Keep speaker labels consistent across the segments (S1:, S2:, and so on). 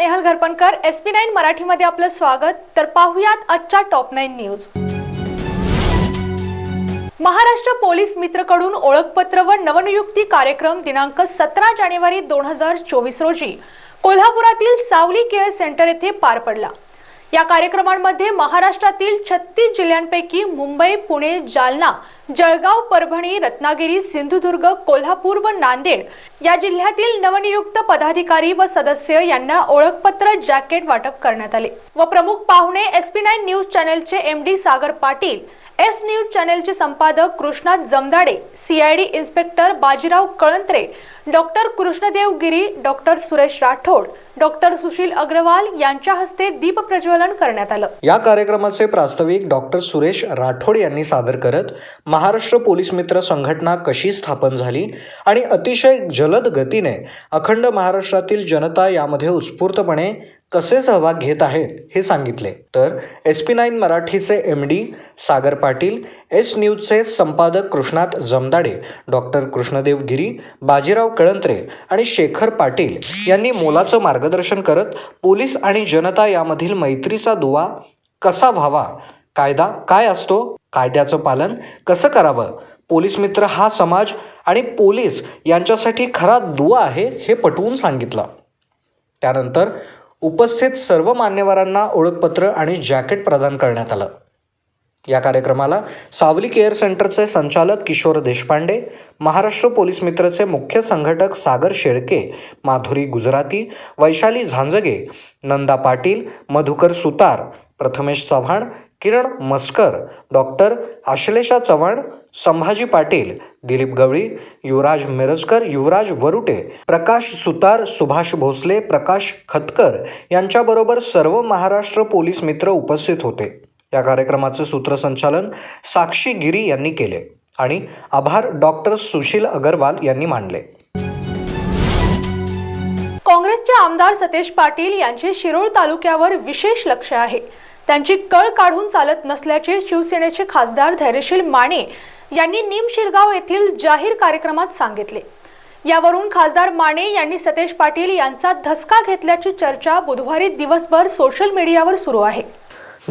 S1: Snehal Gharpankar S P nine मराठीमध्ये आपलं स्वागत. तर पाहुयात आजच्या top nine news Maharashtra police मित्रकडून ओळखपत्र व नवनियुक्ती कार्यक्रम दिनांक सतरा जानेवारी दोन हजार चोवीस रोजी कोल्हापुरातील सावली केअर सेंटर येथे पार पडला. या कार्यक्रमांमध्ये महाराष्ट्रातील छत्तीस जिल्ह्यांपैकी मुंबई पुणे जालना जळगाव परभणी रत्नागिरी सिंधुदुर्ग कोल्हापूर व नांदेड या जिल्ह्यातील नवनियुक्त पदाधिकारी व सदस्य यांना ओळखपत्र जॅकेट वाटप करण्यात आले. व प्रमुख पाहुणे S P nine news चॅनेलचे M D Sagar Patil S news चॅनेलचे संपादक Krishnat Jamdade CID inspector Bajirao Kalantre doctor Krishnadev Giri doctor Suresh Rathod doctor Sushil Agrawal यांच्या हस्ते दीप प्रज्वलन करण्यात आलं.
S2: या कार्यक्रमाचे प्रास्ताविक डॉक्टर सुरेश राठोड यांनी सादर करत महाराष्ट्र पोलीस मित्र संघटना कशी स्थापन झाली आणि अतिशय जलद गतीने अखंड महाराष्ट्रातील जनता यामध्ये उत्स्फूर्तपणे कसे सहभाग घेत आहेत हे सांगितले. तर एस पी नाईन मराठीचे M D Sagar Patil S न्यूजचे संपादक कृष्णात जमदाडे डॉक्टर कृष्णदेव गिरी बाजीराव कळंत्रे आणि शेखर पाटील यांनी मोलाचं मार्गदर्शन करत पोलीस आणि जनता यामधील मैत्रीचा दुवा कसा व्हावा कायदा काय असतो कायद्याचं पालन कसं करावं पोलीस मित्र हा समाज आणि पोलीस यांच्यासाठी खरा दुवा आहे हे पटवून सांगितलं. त्यानंतर उपस्थित सर्व मान्यवरांना ओळखपत्र आणि जॅकेट प्रदान करण्यात आलं. या कार्यक्रमाला सावली केअर सेंटरचे संचालक किशोर देशपांडे महाराष्ट्र पोलीस मित्रचे मुख्य संघटक सागर शेळके माधुरी गुजराती वैशाली झांजगे नंदा पाटील मधुकर सुतार प्रथमेश चव्हाण किरण मस्कर डॉक्टर आश्लेषा चव्हाण संभाजी पाटील दिलीप गवळी युवराज मिरजकर युवराज वरुटे प्रकाश सुतार सुभाष भोसले प्रकाश खतकर यांच्याबरोबर सर्व महाराष्ट्र पोलीस मित्र उपस्थित होते. या कार्यक्रमाचे सूत्रसंचालन साक्षी गिरी यांनी केले आणि आभार डॉक्टर सुशील अगरवाल यांनी मानले.
S1: काँग्रेसचे आमदार सतेज पाटील यांचे शिरोळ तालुक्यावर विशेष लक्ष आहे. त्यांची कळ काढून चालत नसल्याचे शिवसेनेचे खासदार धैर्यशील माने यांनी निम शिरगाव येथील जाहीर कार्यक्रमात सांगितले. यावरून खासदार माने यांनी सतेज पाटील यांचा धसका घेतल्याची चर्चा बुधवारी दिवसभर सोशल मीडियावर सुरू आहे.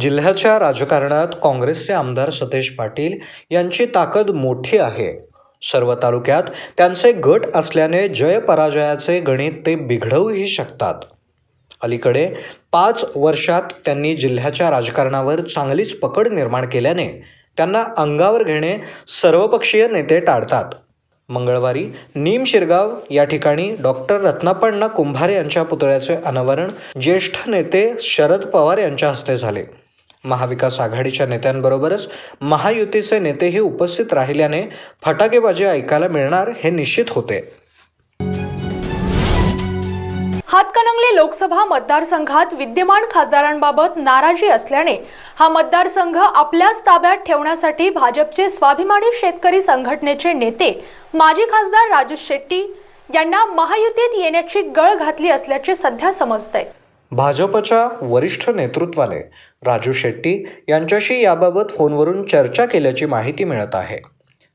S2: जिल्ह्याच्या राजकारणात काँग्रेसचे आमदार सतेज पाटील यांची ताकद मोठी आहे. सर्व तालुक्यात त्यांचे गट असल्याने जय पराजयाचे गणित ते बिघडवूही शकतात. अलीकडे पाच वर्षात त्यांनी जिल्ह्याच्या राजकारणावर चांगलीच पकड निर्माण केल्याने त्यांना अंगावर घेणे सर्वपक्षीय नेते टाळतात. मंगळवारी नीम शिरगाव या ठिकाणी डॉक्टर रत्नापण्णा कुंभारे यांच्या पुतळ्याचे अनावरण ज्येष्ठ नेते शरद पवार यांच्या हस्ते झाले. महाविकास आघाडीच्या नेत्यांबरोबरच महायुतीचे नेतेही उपस्थित राहिल्याने फटाकेबाजी ऐकायला मिळणार हे निश्चित होते.
S1: हातकणंगले लोकसभा मतदारसंघात विद्यमान खासदारांबाबत नाराजी असल्याने हा मतदारसंघ आपल्याच ताब्यात ठेवण्यासाठी भाजपचे स्वाभिमानी शेतकरी संघटनेचे नेते माजी खासदार राजू शेट्टी यांना महायुतीत येण्याची गळ घातली असल्याचे सध्या समजतंय.
S2: भाजपच्या वरिष्ठ नेतृत्वाने राजू शेट्टी यांच्याशी याबाबत फोनवरून चर्चा केल्याची माहिती मिळत आहे.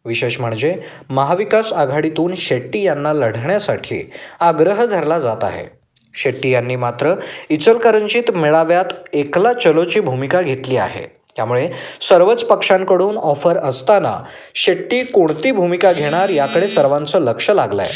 S2: विशेष म्हणजे महाविकास आघाडीतून शेट्टी यांना लढण्यासाठी आग्रह धरला जात आहे. शेट्टी यांनी मात्र इचलकरंजीत मेळाव्यात एकला चलोची भूमिका घेतली आहे. त्यामुळे सर्वच पक्षांकडून ऑफर असताना शेट्टी कोणती भूमिका घेणार याकडे सर्वांचं लक्ष लागलंय.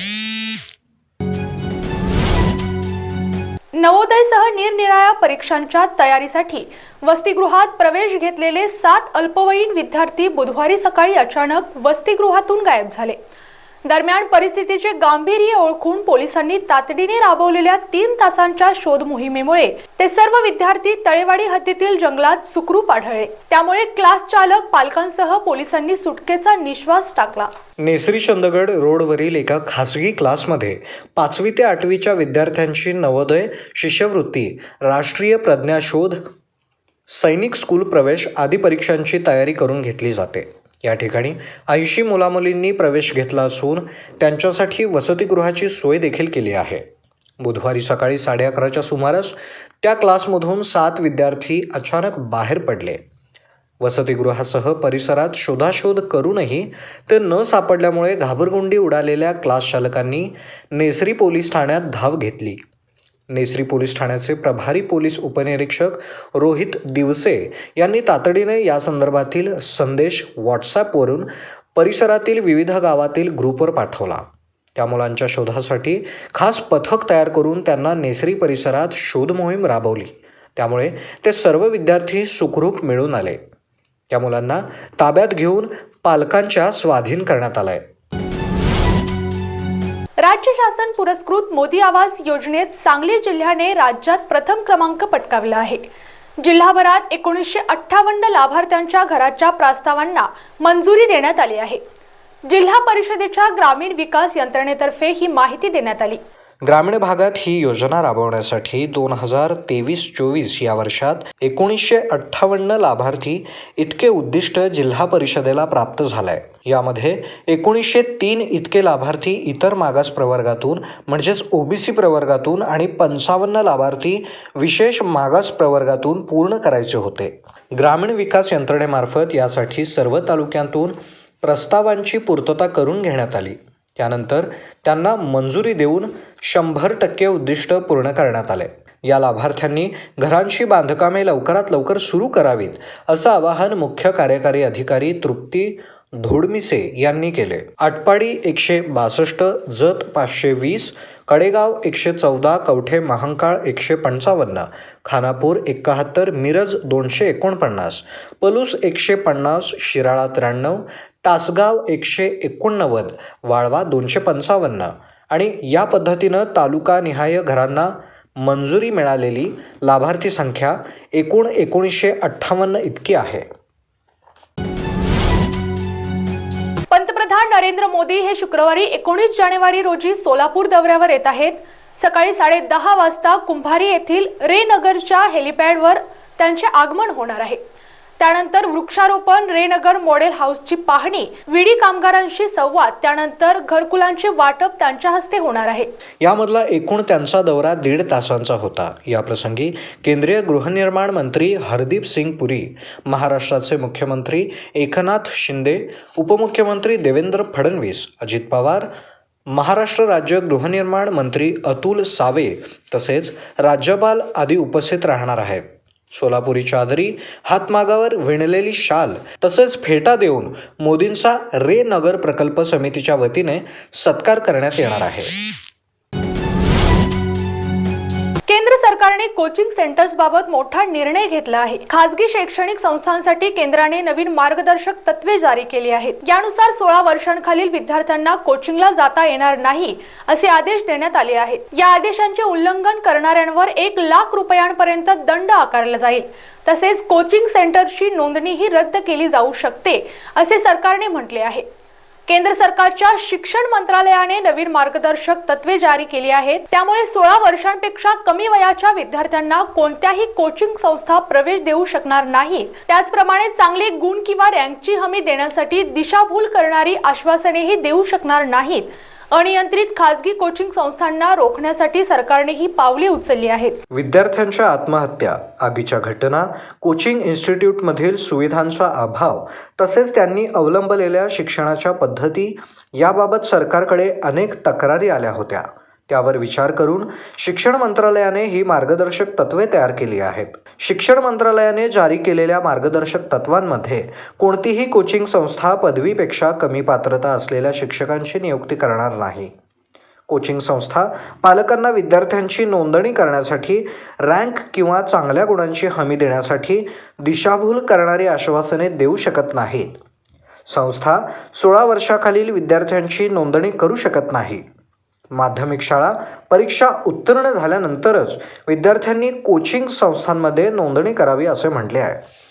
S1: नवोदयसह निरनिराळ्या परीक्षांच्या तयारीसाठी वसतिगृहात प्रवेश घेतलेले सात अल्पवयीन विद्यार्थी बुधवारी सकाळी अचानक वसतिगृहातून गायब झाले. दरम्यान परिस्थितीचे गांभीर्य ओळखून पोलिसांनी तातडीने राबवलेल्या तीन तासांच्या शोध मोहिमेमुळे ते सर्व विद्यार्थी तळेवाडी हद्दीतील जंगलात सुखरूप आढळले. त्यामुळे क्लास चालक पालकांसह पोलिसांनी सुटकेचा निश्वास टाकला.
S2: नेसरी चंदगड रोडवरील एका खासगी क्लासमध्ये पाचवी ते आठवीच्या विद्यार्थ्यांची नवोदय शिष्यवृत्ती राष्ट्रीय प्रज्ञाशोध सैनिक स्कूल प्रवेश आदी परीक्षांची तयारी करून घेतली जाते. या ठिकाणी ऐंशी मुलामुलींनी प्रवेश घेतला असून त्यांच्यासाठी वसतिगृहाची सोय देखील केली आहे. बुधवारी सकाळी साडे अकराच्या सुमारास त्या क्लासमधून सात विद्यार्थी अचानक बाहेर पडले. वसतिगृहासह परिसरात शोधाशोध करूनही ते न सापडल्यामुळे घाबरगुंडी उडालेल्या क्लास चालकांनी नेसरी पोलीस ठाण्यात धाव घेतली. नेसरी पोलीस ठाण्याचे प्रभारी पोलीस उपनिरीक्षक रोहित दिवसे यांनी तातडीने या संदर्भातील संदेश व्हॉट्सॲपवरून परिसरातील विविध गावातील ग्रुपवर पाठवला. त्या मुलांच्या शोधासाठी खास पथक तयार करून त्यांना नेसरी परिसरात शोध मोहीम राबवली. त्यामुळे ते सर्व विद्यार्थी सुखरूप मिळून आले. त्या मुलांना ताब्यात घेऊन पालकांच्या स्वाधीन करण्यात आलंय.
S1: राज्य शासन पुरस्कृत मोदी आवास योजनेत सांगली जिल्ह्याने राज्यात प्रथम क्रमांक पटकावला आहे. जिल्हाभरात एकोणीसशे अठ्ठावन्न लाभार्थ्यांच्या घराच्या प्रस्तावांना मंजुरी देण्यात आली आहे. जिल्हा परिषदेच्या ग्रामीण विकास यंत्रणेतर्फे ही माहिती देण्यात आली.
S2: ग्रामीण भागात ही योजना राबवण्यासाठी दोन हजार तेवीस चोवीस या वर्षात एकोणीसशे अठ्ठावन्न लाभार्थी इतके उद्दिष्ट जिल्हा परिषदेला प्राप्त झालंय. यामध्ये एकोणीसशे तीन इतके लाभार्थी इतर मागास प्रवर्गातून म्हणजेच ओबीसी प्रवर्गातून आणि पंचावन्न लाभार्थी विशेष मागास प्रवर्गातून पूर्ण करायचे होते. ग्रामीण विकास यंत्रणेमार्फत यासाठी सर्व तालुक्यांतून प्रस्तावांची पूर्तता करून घेण्यात आली. त्यानंतर त्यांना मंजुरी देऊन शंभर टक्के उद्दिष्ट पूर्ण करण्यात आले. या लाभार्थ्यांनी घरांची बांधकामे लवकरात लवकर सुरू करावीत असं आवाहन मुख्य कार्यकारी अधिकारी तृप्ती धोडमिसे यांनी केले. आटपाडी एकशे बासष्ट जत पाचशे वीस कडेगाव एकशे चौदा कवठे महांकाळ एकशे पंचावन्न खानापूर एकाहत्तर मिरज दोनशे एकोणपन्नास पलूस एकशे पन्नास शिराळा त्र्याण्णव तासगाव एकशे एकोणनव्वद वाळवा दोनशे पंचावन्न आणि या पद्धतीनं तालुकानिहाय घरांना मंजुरी मिळालेली लाभार्थी संख्या एकूण एकोणीसशे अठ्ठावन्न इतकी आहे.
S1: पंतप्रधान नरेंद्र मोदी हे शुक्रवारी एकोणीस जानेवारी रोजी सोलापूर दौऱ्यावर येत आहेत. सकाळी साडे दहा वाजता कुंभारी येथील रे नगरच्या हेलिपॅडवर त्यांचे आगमन होणार आहे. त्यानंतर वृक्षारोपण रेनगर मॉडेल हाऊसची पाहणी विडी कामगारांशी संवाद त्यानंतर घरकुलांचे वाटप त्यांच्या हस्ते होणार आहे.
S2: यामधला एकूण त्यांचा दौरा दीड तासांचा होता. याप्रसंगी केंद्रीय गृहनिर्माण मंत्री हरदीप सिंग पुरी महाराष्ट्राचे मुख्यमंत्री एकनाथ शिंदे उपमुख्यमंत्री देवेंद्र फडणवीस अजित पवार महाराष्ट्र राज्य गृहनिर्माण मंत्री अतुल सावे तसेच राज्यपाल आदी उपस्थित राहणार आहेत. सोलापुरी चादरी हातमागावर विणलेली शाल तसेच फेटा देऊन मोदींचा रे नगर प्रकल्प समितीच्या वतीने सत्कार करण्यात येणार आहे.
S1: केंद्र सरकारने कोचिंग सेंटर्स बाबत मोठा निर्णय घेतला आहे. खासगी शैक्षणिक संस्थांसाठी केंद्राने नवीन मार्गदर्शक तत्वे जारी केली आहेत. यानुसार सोळा वर्षांखालील विद्यार्थ्यांना कोचिंगला जाता येणार नाही असे आदेश देण्यात आले आहेत. या आदेशांचे उल्लंघन करणाऱ्यांवर एक लाख रुपयांपर्यंत दंड आकारला जाईल. तसेच कोचिंग सेंटरची नोंदणीही रद्द केली जाऊ शकते असे सरकारने म्हटले आहे. केंद्र सरकारच्या शिक्षण मंत्रालयाने नवीन मार्गदर्शक तत्वे जारी केली आहेत. त्यामुळे सोळा वर्षांपेक्षा कमी वयाच्या विद्यार्थ्यांना कोणत्याही कोचिंग संस्था प्रवेश देऊ शकणार नाही. त्याचप्रमाणे चांगले गुण किंवा रँकची हमी देण्यासाठी दिशाभूल करणारी आश्वासनेही देऊ शकणार नाहीत. अनियंत्रित खासगी कोचिंग संस्थांना रोखण्यासाठी सरकारने ही पावले उचलली आहेत.
S2: विद्यार्थ्यांच्या आत्महत्या आगीच्या घटना कोचिंग इन्स्टिट्यूटमधील सुविधांचा अभाव तसेच त्यांनी अवलंबलेल्या शिक्षणाच्या पद्धती याबाबत सरकारकडे अनेक तक्रारी आल्या होत्या. त्यावर विचार करून शिक्षण मंत्रालयाने ही मार्गदर्शक तत्वे तयार केली आहेत. शिक्षण मंत्रालयाने जारी केलेल्या मार्गदर्शक तत्वांमध्ये कोणतीही कोचिंग संस्था पदवीपेक्षा कमी पात्रता असलेल्या शिक्षकांची नियुक्ती करणार नाही. कोचिंग संस्था पालकांना विद्यार्थ्यांची नोंदणी करण्यासाठी रँक किंवा चांगल्या गुणांची हमी देण्यासाठी दिशाभूल करणारी आश्वासने देऊ शकत नाहीत. संस्था सोळा वर्षाखालील विद्यार्थ्यांची नोंदणी करू शकत नाही. माध्यमिक शाळा परीक्षा उत्तीर्ण झाल्यानंतरच विद्यार्थ्यांनी कोचिंग संस्थांमध्ये नोंदणी करावी असे म्हटले आहे.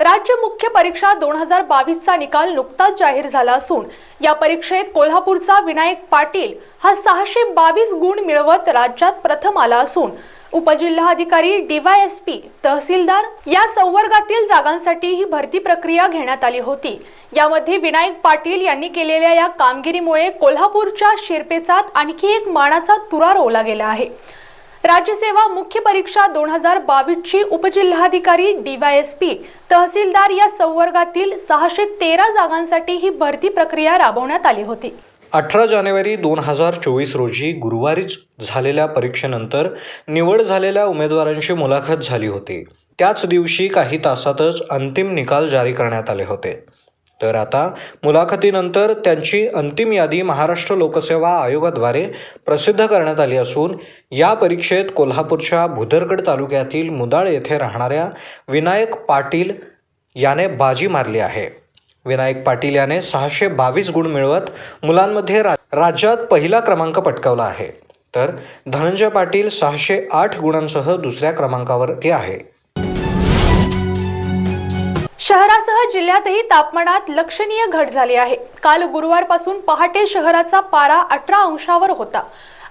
S1: राज्य मुख्य परीक्षा दोन हजार बावीसचा निकाल नुकताच जाहीर झाला असून या परीक्षेत कोल्हापूरचा विनायक पाटील हा सहाशे बावीस गुण मिळवत राज्यात प्रथम आला असून उपजिल्हाधिकारी डीवायएसपी तहसीलदार या संवर्गातील जागांसाठी ही भरती प्रक्रिया घेण्यात आली होती. यामध्ये विनायक पाटील यांनी केलेल्या या कामगिरीमुळे कोल्हापूरच्या शिरपेचात आणखी एक मानाचा तुरा रोवला गेला आहे. राज्यसेवा मुख्य परीक्षा दोन हजार बावीसची उपजिल्हाधिकारी डीवायएसपी तहसीलदार या संवर्गातील सहाशे तेरा जागांसाठी ही भरती प्रक्रिया राबवण्यात आली होती.
S2: अठरा जानेवारी दोन हजार चोवीस रोजी गुरुवारीच झालेल्या परीक्षेनंतर निवड झालेल्या उमेदवारांची मुलाखत झाली होती. त्याच दिवशी काही तासातच अंतिम निकाल जारी करण्यात आले होते. तर आता मुलाखतीनंतर त्यांची अंतिम यादी महाराष्ट्र लोकसेवा आयोगाद्वारे प्रसिद्ध करण्यात आली असून या परीक्षेत कोल्हापूरच्या भुदरगड तालुक्यातील मुदाळ येथे राहणाऱ्या विनायक पाटील याने बाजी मारली आहे. विनायक पाटील याने सहाशे बावीस गुण मिळवत मुलांमध्ये रा राज्यात पहिला क्रमांक पटकावला आहे. तर धनंजय पाटील सहाशे आठ गुणांसह दुसऱ्या क्रमांकावरती आहे.
S1: शहरासह जिल्ह्यातही तापमानात लक्षणीय घट झाली आहे. काल गुरुवारपासून पहाटे शहराचा पारा अठरा अंशावर होता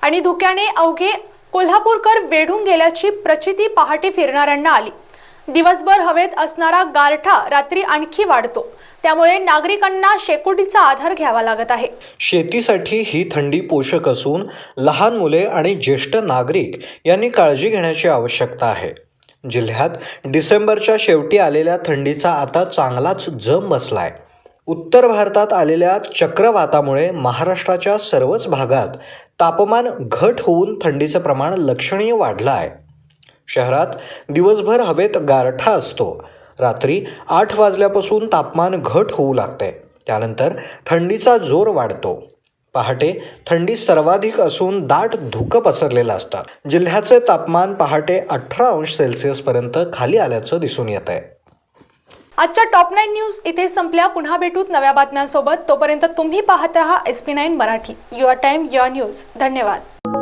S1: आणि धुक्याने अवघे कोल्हापूरकर वेढून गेल्याची प्रचिती पहाटे फिरणाऱ्यांना आली. दिवसभर हवेत असणारा गारठा रात्री आणखी वाढतो. त्यामुळे नागरिकांना शेकोटीचा आधार घ्यावा लागत आहे.
S2: शेतीसाठी ही थंडी पोषक असून लहान मुले आणि ज्येष्ठ नागरिक यांनी काळजी घेण्याची आवश्यकता आहे. जिल्ह्यात डिसेंबरच्या शेवटी आलेल्या थंडीचा आता चांगलाच जम बसलाय. उत्तर भारतात आलेल्या चक्रवातामुळे महाराष्ट्राच्या सर्वच भागात तापमान घट होऊन थंडीचं प्रमाण लक्षणीय वाढलं आहे शहरात दिवसभर हवेत गारठा असतो. रात्री आठ वाजल्यापासून तापमान घट होऊ लागते त्यानंतर थंडीचा जोर वाढतो. पहाटे थंडी सर्वाधिक असून दाट धुकं पसरलेलं असतं. जिल्ह्याचे तापमान पहाटे अठरा अंश सेल्सिअसपर्यंत खाली आल्याचं दिसून येत आहे
S1: आजच्या टॉप नाईन न्यूज इथे संपल्या. पुन्हा भेटूत नव्या बातम्यांसोबत. तोपर्यंत तुम्ही पाहत राहा S P nine Marathi. Your time your news. धन्यवाद.